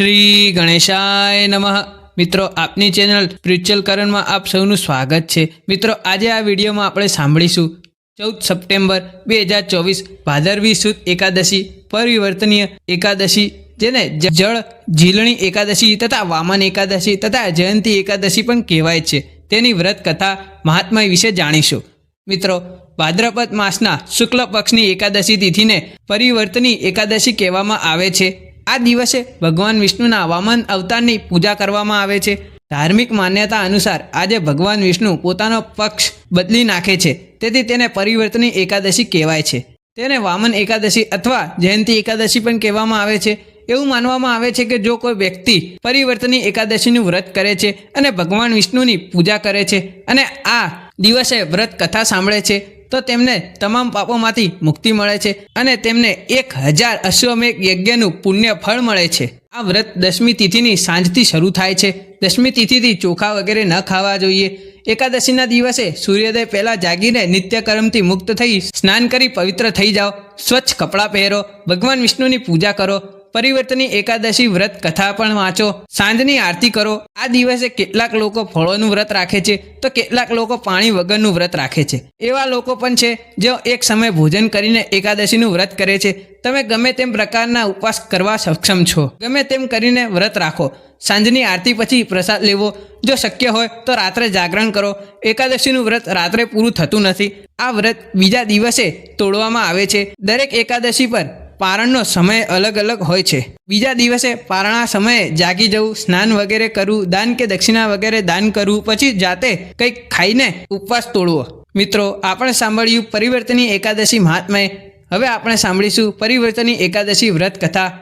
શ્રી ગણેશાય નમઃ. મિત્રો, આપની ચેનલ સ્પિરિચ્યુઅલ કરણમાં આપ સૌનું સ્વાગત છે. મિત્રો, આજે આ વિડીયોમાં આપણે સાંભળીશું ચૌદ સપ્ટેમ્બર બે હજાર ચોવીસ ભાદરવી સુદ એકાદશી, પરિવર્તનીય એકાદશી, જેને જળ ઝીલણી એકાદશી તથા વામન એકાદશી તથા જયંતી એકાદશી પણ કહેવાય છે. તેની વ્રત કથા મહાત્મા વિશે જાણીશું. મિત્રો, ભાદ્રપદ માસના શુક્લ પક્ષની એકાદશી તિથિને પરિવર્તની એકાદશી કહેવામાં આવે છે. આ દિવસે ભગવાન વિષ્ણુના વામન અવતારની પૂજા કરવામાં આવે છે. ધાર્મિક માન્યતા અનુસાર આજે ભગવાન વિષ્ણુ પોતાનો પક્ષ બદલી નાખે છે. તેથી તેને પરિવર્તની એકાદશી કહેવાય છે. તેને વામન એકાદશી અથવા જયંતી એકાદશી પણ કહેવામાં આવે છે. એવું માનવામાં આવે છે કે જો કોઈ વ્યક્તિ પરિવર્તની એકાદશીનું વ્રત કરે છે અને ભગવાન વિષ્ણુની પૂજા કરે છે અને આ દિવસે વ્રત કથા સાંભળે છે તો તેમને તમામ પાપોમાંથી મુક્તિ મળે છે અને તેમને એક હજાર અશ્વમેઘ યજ્ઞનું પુણ્ય ફળ મળે છે. આ વ્રત દસમી તિથિની સાંજથી શરૂ થાય છે. દસમી તિથિથી ચોખા વગેરે ન ખાવા જોઈએ. એકાદશીના દિવસે સૂર્યોદય પહેલાં જાગીને નિત્યકર્મથી મુક્ત થઈ સ્નાન કરી પવિત્ર થઈ જાઓ. સ્વચ્છ કપડાં પહેરો. ભગવાન વિષ્ણુની પૂજા કરો. પરિવર્તની એકાદશી વ્રત કથા પણ વાંચો, સાંજની આરતી કરો. આ દિવસે કેટલાક લોકો ફળોનું વ્રત રાખે છે, તો કેટલાક લોકો પાણી વગરનું વ્રત રાખે છે. એવા લોકો પણ છે, જેઓ એક સમય ભોજન કરીને એકાદશીનું વ્રત કરે છે. તમે ગમે તેમ પ્રકારના ઉપવાસ કરવા સક્ષમ છો. ગમે તેમ કરીને વ્રત રાખો. સાંજની આરતી પછી પ્રસાદ લેવો. જો શક્ય હોય, તો રાત્રે જાગરણ કરો. એકાદશીનું વ્રત રાત્રે પૂરું થતું નથી. આ વ્રત બીજા દિવસે તોડવામાં આવે છે. દરેક એકાદશી પર પારણનો સમય અલગ અલગ હોય છે. બીજા દિવસે પારણા સમયે જાગી જવું, સ્નાન વગેરે કરવું, દાન કે દક્ષિણા વગેરે દાન કરવું, પછી જાતે કંઈક ખાઈને ઉપવાસ તોડવો. મિત્રો, આપણે સાંભળ્યું પરિવર્તની એકાદશી મહાત્મય. હવે આપણે સાંભળીશું પરિવર્તની એકાદશી વ્રત કથા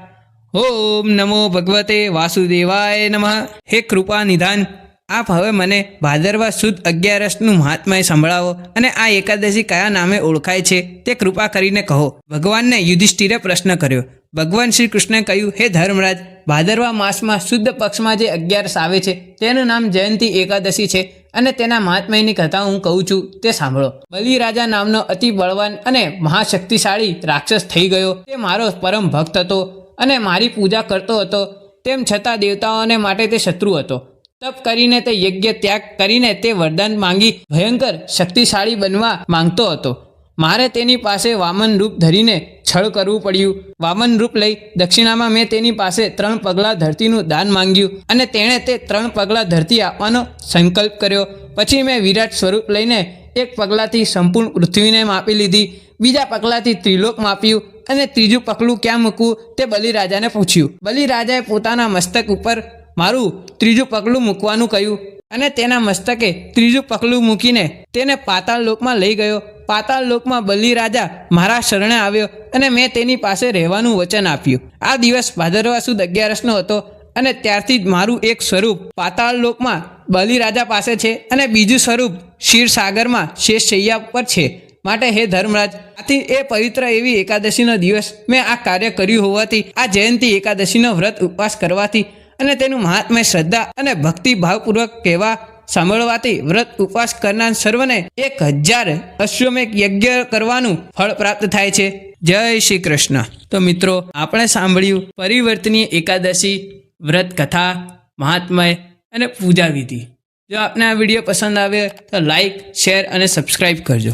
ઓમ નમો ભગવતે વાસુદેવાય નમઃ. હે કૃપા નિધાન. આપ હવે મને ભાદરવા સુદ અગિયારસનું મહાત્મય સંભળાવો અને આ એકાદશી કયા નામે ઓળખાય છે તે કૃપા કરીને કહો. ભગવાનને યુધિષ્ઠિરે પ્રશ્ન કર્યો. ભગવાન શ્રી કૃષ્ણે કહ્યું, હે ધર્મરાજ, ભાદરવા માસમાં શુદ્ધ પક્ષમાં જે અગિયારસ આવે છે, તેનું નામ જયંતી એકાદશી છે અને તેના મહાત્મયની કથા હું કહું છું, તે સાંભળો. બલિરાજા નામનો અતિ બળવાન અને મહાશક્તિશાળી રાક્ષસ થઈ ગયો. તે મારો પરમ ભક્ત હતો અને મારી પૂજા કરતો હતો. તેમ છતાં દેવતાઓને માટે તે શત્રુ હતો. તપ કરીને તે યજ્ઞ ત્યાગ કરીને તે વરદાન માંગી, ભયંકર શક્તિશાળી બનવા માંગતો હતો. મારે તેની પાસે વામન રૂપ ધરીને છળ કરવું પડ્યું. વામન રૂપ લઈ દક્ષિણામાં મેં તેની પાસે ત્રણ પગલાં ધરતીનું દાન માંગ્યું અને તેણે તે ત્રણ પગલાં ધરતી આપવાનો સંકલ્પ કર્યો. પછી મેં વિરાટ સ્વરૂપ લઈને એક પગલાંથી સંપૂર્ણ પૃથ્વીને માપી લીધી. બીજા પગલાંથી ત્રિલોક માપ્યું અને ત્રીજું પગલું ક્યાં મૂકવું તે બલિરાજાને પૂછ્યું. બલિરાજાએ પોતાના મસ્તક ઉપર મારું ત્રીજું પગલું મૂકવાનું કહ્યું અને તેના મસ્તકે ત્રીજું પગલું મૂકીને તેને પાતાળ લોકમાં લઈ ગયો. પાતાળ લોકમાં બલિ રાજા મારા શરણે આવ્યો અને મેં તેની પાસે રહેવાનું વચન આપ્યું. આ દિવસ ભાદરવા સુદ અગિયારસનો હતો અને ત્યારથી જ મારું એક સ્વરૂપ પાતાળ લોકમાં બલિરાજા પાસે છે અને બીજું સ્વરૂપ ક્ષીરસાગરમાં શેષ શૈયા પર છે. માટે હે ધર્મરાજ, આથી એ પવિત્ર એવી એકાદશીનો દિવસ મેં આ કાર્ય કર્યું હોવાથી, આ જયંતી એકાદશીનો વ્રત ઉપવાસ કરવાથી અને તેનું મહાત્મ્ય, શ્રદ્ધા અને ભક્તિ ભાવપૂર્વક કહેવા સાંભળવાથી વ્રત ઉપવાસ કરનાર સર્વને એક હજાર અશ્વમેક યજ્ઞ કરવાનું ફળ પ્રાપ્ત થાય છે. જય શ્રી કૃષ્ણ. તો મિત્રો, આપણે સાંભળ્યું પરિવર્તનીય એકાદશી, વ્રત કથા, મહાત્મય અને પૂજા વિધિ. જો આપને આ વીડિયો પસંદ આવે તો લાઈક, શેર અને સબસ્ક્રાઈબ કરજો.